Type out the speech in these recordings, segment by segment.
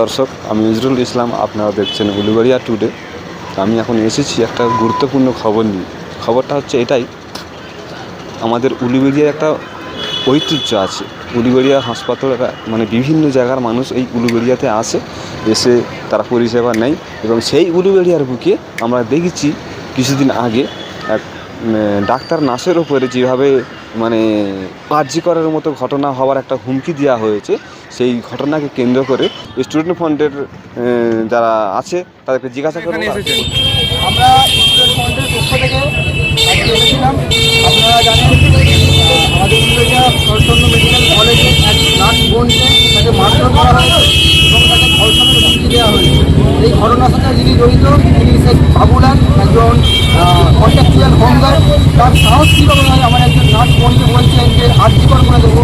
দর্শক, আমি নজরুল ইসলাম, আপনারা দেখছেন উলুবাড়িয়া টুডে আমি এখন এসেছি একটা গুরুত্বপূর্ণ খবর নিয়ে। খবরটা হচ্ছে এটাই, আমাদের উলুবেড়িয়ার একটা ঐতিহ্য আছে। উলুবেড়িয়া হাসপাতাল মানে বিভিন্ন জায়গার মানুষ এই উলুবেড়িয়াতে আসে, এসে তারা পরিষেবা নেয় এবং সেই উলুবেড়িয়ার বুকে আমরা দেখেছি কিছুদিন আগে এক ডাক্তার নার্সের ওপরে যেভাবে মানে আর্জি করার মতো ঘটনা হওয়ার একটা হুমকি দেওয়া হয়েছে, সেই ঘটনাকে কেন্দ্র করে স্টুডেন্ট ফান্ডের যারা আছে, তাদেরকে জিজ্ঞাসা করে আমরা স্টুডেন্ট ফ্রন্টের পক্ষ থেকে আপনারা জানেন মেডিকেল কলেজে এক নার্স বোনকে তাকে মারধর করা এবং তাকে ধর্ষণের হুমকি দেওয়া হয়েছে। এই ঘটনার সাথে যিনি জড়িত, তিনি বাবুলাল, একজন কন্ট্রাকচুয়াল হোমগার্ড তার সাহস কীভাবে হয় আমার একজন নার্স বোনকে বলছেন যে আর্থিকর করে দেবো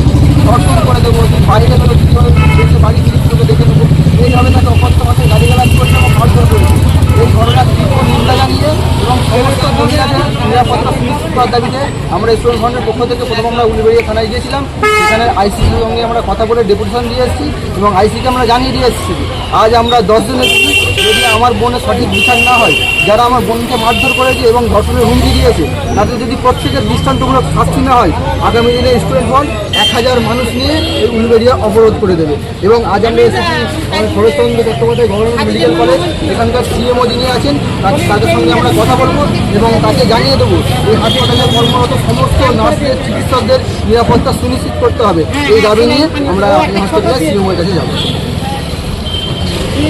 ধর্ষণ করে দেবো বাইরে গেলে কীভাবে দেখে বাড়ি তোকে দেখে নেব এইভাবে তাকে অকথ্য ভাষায় গালিগালাজ করছে এবং মারধর করেছে এই ঘটনার তীব্র নিন্দা জানিয়ে এবং সমস্ত মহিলাদের নিরাপত্তা সুনিশ্চিত করার দাবিতে আমরা স্টুডেন্ট ফান্ডের পক্ষ থেকে প্রথম আমরা উলিবেড়িয়া থানায় গিয়েছিলাম সেখানে আইসিসির সঙ্গে আমরা কথা বলে ডেপুটেশন দিয়ে এসেছি এবং আইসিকে আমরা জানিয়ে দিয়ে এসেছি। আজ আমরা দশজন এসেছি, যদি আমার বোনের সঠিক বিচার না হয়, যারা আমার বোনকে মারধর করেছে এবং ধর্ষণের হুমকি দিয়েছে, তাদের যদি প্রত্যেকের দৃষ্টান্তমূলক শাস্তি না হয়, আগামী দিনে স্টুডেন্ট ফন্ড এক হাজার মানুষ নিয়ে এই উলুবেড়িয়া অবরোধ করে দেবে। এবং আজ আমরা এসেছি Saratchandra Chattopadhyay government medical college, এখানকার সিএমও যিনি আছেন তাদের সঙ্গে আমরা কথা বলব এবং তাকে জানিয়ে দেবো এই হাসপাতালে কর্মরত সমস্ত নার্সদের, চিকিৎসকদের নিরাপত্তা সুনিশ্চিত করতে হবে। এই দাবি নিয়ে আমরা হাসপাতালে সিএমওর কাছে যাব।